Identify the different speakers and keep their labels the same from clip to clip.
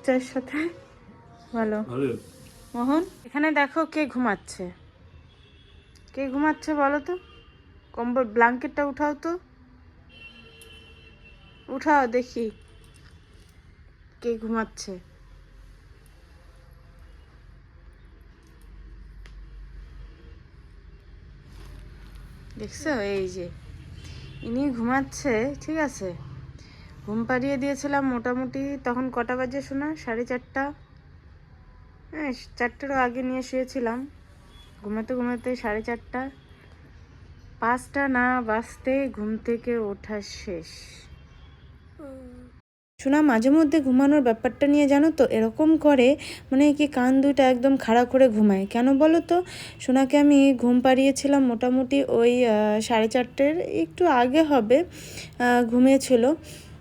Speaker 1: সাথে। ভালো। মোহন এখানে দেখো কে ঘুমাচ্ছে। কে ঘুমাচ্ছে বলো তো? কম্বল ব্ল্যাঙ্কেটটা উঠাও তো। উঠাও দেখি। কে ঘুমাচ্ছে? দেখছ? এই যে। ইনি ঘুমাচ্ছে ঠিক আছে? ঘুম পাড়িয়ে দিয়েছিলাম মোটামুটি। তখন কটা বাজে শোনা সাড়ে চারটা। হ্যাঁ চারটেরও আগে নিয়ে শুয়েছিলাম। ঘুমাতে ঘুমাতে সাড়ে চারটা। পাঁচটা না বাজতে ঘুম থেকে ওঠা শেষ। শোনা মাঝে মধ্যে ঘুমানোর ব্যাপারটা নিয়ে জানো তো, এরকম করে মানে কি কান দুইটা একদম খাড়া করে ঘুমায়। কেন বলো তো? সোনাকে আমি ঘুম পাড়িয়েছিলাম মোটামুটি ওই সাড়ে চারটের, একটু আগে হবে ঘুমিয়েছিল।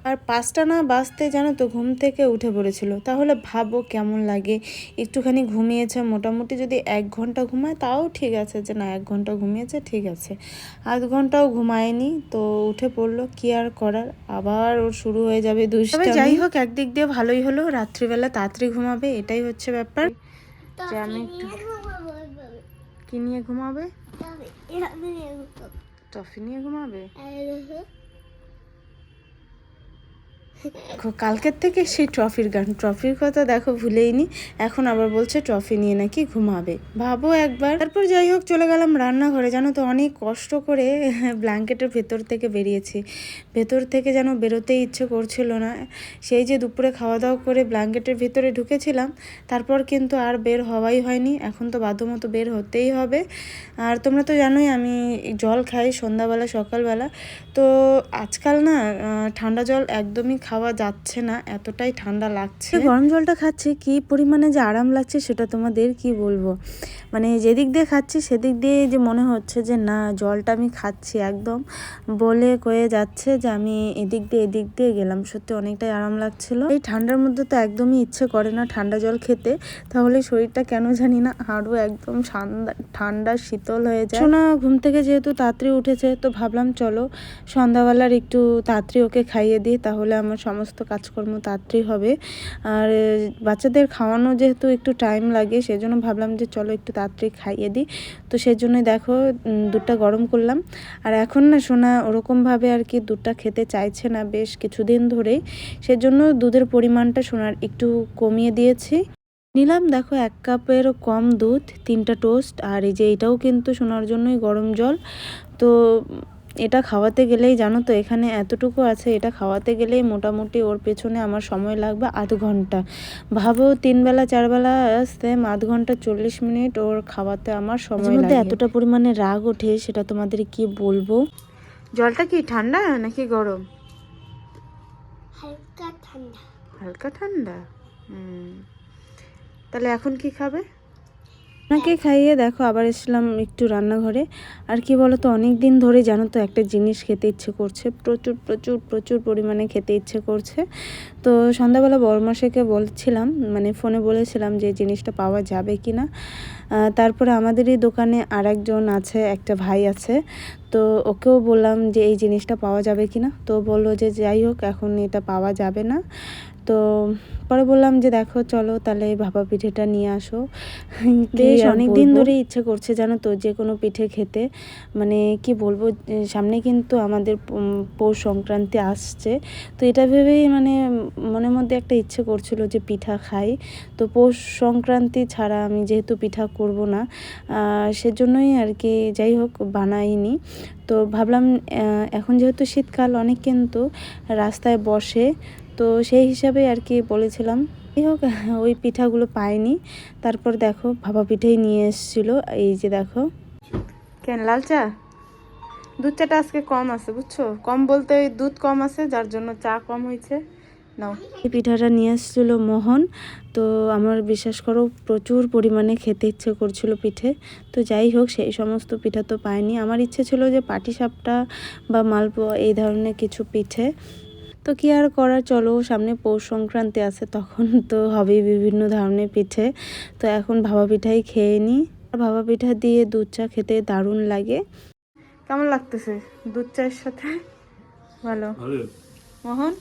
Speaker 1: আর পাঁচটা না বাজতে জানো তো ঘুম থেকে উঠে পড়েছিল। তাহলে ভাবো কেমন লাগে। একটুখানি ঘুমিয়েছে মোটামুটি যদি এক ঘণ্টা ঘুমায় তাও ঠিক আছে যে না এক ঘণ্টা ঘুমিয়েছে ঠিক আছে। আধ ঘন্টাও ঘুমায়নি তো উঠে পড়ল কি আর করার? আবার ওর শুরু হয়ে যাবে দুষ্টামি। যাই হোক একদিক দিয়ে ভালোই হলো রাত্রিবেলা তাড়াতাড়ি ঘুমাবে এটাই হচ্ছে ব্যাপার। যে আমি একটু কি নিয়ে ঘুমাবে। টফি নিয়ে ঘুমাবে? দেখো কালকের থেকে সেই ট্রফির গান। ট্রফির কথা দেখো ভুলেই নি এখন আবার বলছে ট্রফি নিয়ে নাকি ঘুমাবে। ভাবো একবার। তারপর যাই হোক, চলে গেলাম রান্নাঘরে। জানো তো, অনেক কষ্ট করে ব্ল্যাঙ্কেটের ভেতর থেকে বেরিয়েছি। ভেতর থেকে যেন বেরোতেই ইচ্ছে করছিল না। সেই যে দুপুরে খাওয়া দাওয়া করে ব্ল্যাঙ্কেটের ভেতরে ঢুকেছিলাম, তারপর কিন্তু আর বের হওয়াই হয়নি। এখন তো বাধ্য মতো বের হতেই হবে। আর তোমরা তো জানোই, আমি জল খাই সন্ধ্যাবেলা, সকালবেলা। তো আজকাল না ঠান্ডা জল একদমই খাওয়া যাচ্ছে না, এতটাই ঠান্ডা লাগছে। গরম জলটা খাচ্ছি, কি পরিমাণে যে আরাম লাগছে সেটা তোমাদের কি বলব? মানে যেদিক দিয়ে খাচ্ছি সেদিক দিয়ে যে মনে হচ্ছে যে না, জলটা আমি খাচ্ছি একদম। বলে কয়ে যাচ্ছে যে আমি এদিক দিয়ে এদিক দিয়ে গেলাম। সত্যি অনেকটাই আরাম লাগছিল। এই ঠান্ডার মধ্যে তো একদমই ইচ্ছে করে না ঠান্ডা জল খেতে। তাহলে শরীরটা কেন জানি না আরও একদম ঠান্ডা শীতল হয়ে যায়। শোনা ঘুম থেকে যেহেতু তাড়াতাড়ি উঠেছে, তো ভাবলাম চলো সন্ধ্যাবেলার একটু তাড়াতাড়ি ওকে খাইয়ে দিই, তাহলে আমার সমস্ত কাজকর্ম তাড়াতাড়ি হবে। আর বাচ্চাদের খাওয়ানো যেহেতু একটু টাইম লাগে, সেজন্য ভাবলাম যে চলো একটু তাড়াতাড়ি খাইয়ে দিই। তো সেজন্যই দেখো দুধটা গরম করলাম। আর এখন না সোনা ওরকমভাবে আর কি দুধটা খেতে চাইছে না বেশ কিছুদিন ধরেই। সেজন্য দুধের পরিমাণটা সোনার একটু কমিয়ে দিয়েছি। নিলাম দেখো এক কাপেরও কম দুধ, তিনটা টোস্ট আর এই যে এটাও কিন্তু সোনার জন্যই গরম জল। তো এটা খাওয়াতে গেলেই জানো তো এখানে এতটুকু আছে এটা খাওয়াতে গেলেই মোটামুটি ওর পেছনে আমার সময় লাগবে আধ ঘণ্টা। ভাবো তিন বেলা চার বেলা সেম আধ ঘণ্টা চল্লিশ মিনিট ওর খাওয়াতে আমার সময় লাগে। এতটা পরিমাণে রাগ ওঠে সেটা তোমাদের কি বলব? জলটা কি ঠান্ডা নাকি গরম?
Speaker 2: হালকা ঠান্ডা।
Speaker 1: হালকা ঠান্ডা? হুম। তাহলে এখন কি খাবে? ওনাকে খাইয়ে দেখো, আবার এসেছিলাম একটু রান্নাঘরে। আর কি বলো তো অনেক দিন ধরে জানো তো একটা জিনিস খেতে ইচ্ছে করছে। প্রচুর প্রচুর প্রচুর পরিমাণে খেতে ইচ্ছে করছে। তো সন্ধ্যাবেলা বড়মাসেকে বলছিলাম মানে ফোনে বলেছিলাম যে জিনিসটা পাওয়া যাবে কি না তারপরে আমাদেরই দোকানে আর একজন আছে, একটা ভাই আছে। তো ওকেও বললাম যে এই জিনিসটা পাওয়া যাবে কি না তো বলল যে যাই হোক এখন এটা পাওয়া যাবে না। তো পরে বললাম যে দেখো চলো তাহলে ভাপা পিঠেটা নিয়ে আসো। বেশ অনেক দিন ধরে ইচ্ছে করছে জানো তো যে কোনো পিঠে খেতে। মানে কি বলব সামনে কিন্তু আমাদের পৌষ সংক্রান্তি আসছে। তো এটা ভেবেই মানে মনের মধ্যে একটা ইচ্ছে করছিল যে পিঠা খাই। তো পৌষ সংক্রান্তি ছাড়া আমি যেহেতু পিঠা করব না সেজন্যই আর কি যাই হোক বানাইনি। তো ভাবলাম এখন যেহেতু শীতকাল অনেক কিন্তু রাস্তায় বসে, তো সেই হিসাবে আর কি বলেছিলাম। যাই হোক, ওই পিঠাগুলো পাইনি। তারপর দেখো, ভাপা পিঠেই নিয়ে এসেছিল। এই যে দেখো। কেন, লাল চা? দুধ চাটা আজকে কম আছে, বুঝছ? কম বলতে ওই দুধ কম আছে, যার জন্য চা কম হয়েছে। নাও। এই পিঠাটা নিয়ে এসেছিল মোহন। তো আমার বিশ্বাস করো প্রচুর পরিমাণে খেতে ইচ্ছে করছিল পিঠে। তো যাই হোক সেই সমস্ত পিঠা তো পাইনি। আমার ইচ্ছে ছিল যে পাটিসাপটা বা মালপোয়া এই ধরনের কিছু পিঠে। তো কি আর করার চলো সামনে পৌষ সংক্রান্তি আছে তখন তো হবেই বিভিন্ন ধরনের পিঠে। তো এখন ভাবা পিঠাই খেয়ে নিই আর ভাবা পিঠা দিয়ে দুধ চা খেতে দারুণ লাগে। কেমন লাগতেছে দুধ চায়ের সাথে? ভালো।
Speaker 3: ভালো।
Speaker 1: মোহন?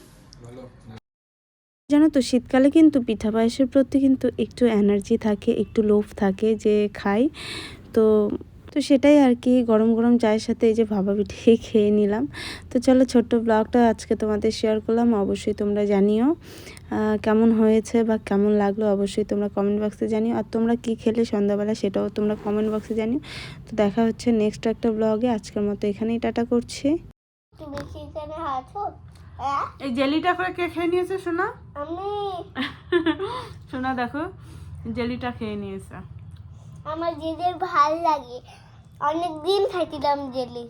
Speaker 3: ভালো।
Speaker 1: জানো তো, শীতকালে কিন্তু পিঠা পায়েসের প্রতি কিন্তু একটু এনার্জি থাকে, একটু লোভ থাকে যে খাই। তো তো সেটাই আর কি, গরম গরম চায়ের সাথে এই যে ভাবা পিঠে খেয়ে নিলাম। তো চলো ছোট্ট ব্লগটা আজকে তোমাদের শেয়ার করলাম, অবশ্যই তোমরা জানিও। কেমন হয়েছে বা কেমন লাগল অবশ্যই তোমরা কমেন্ট বক্সে জানিও। আর তোমরা কি খেলে সন্ধ্যাবেলা সেটাও তোমরা কমেন্ট বক্সে জানিও। তো দেখা হচ্ছে নেক্সট একটা ব্লগে আজকের মতো এখানেই টাটা করছি।
Speaker 3: তুমি
Speaker 1: এই জেলিটা করে কে খেয়ে নিয়েছে সোনা?
Speaker 3: আমি।
Speaker 1: সোনা দেখো জেলিটা খেয়ে নিয়েছে।
Speaker 3: আমার জেলি ভালো লাগে। অনেক দিন খাইছিলাম জেলি।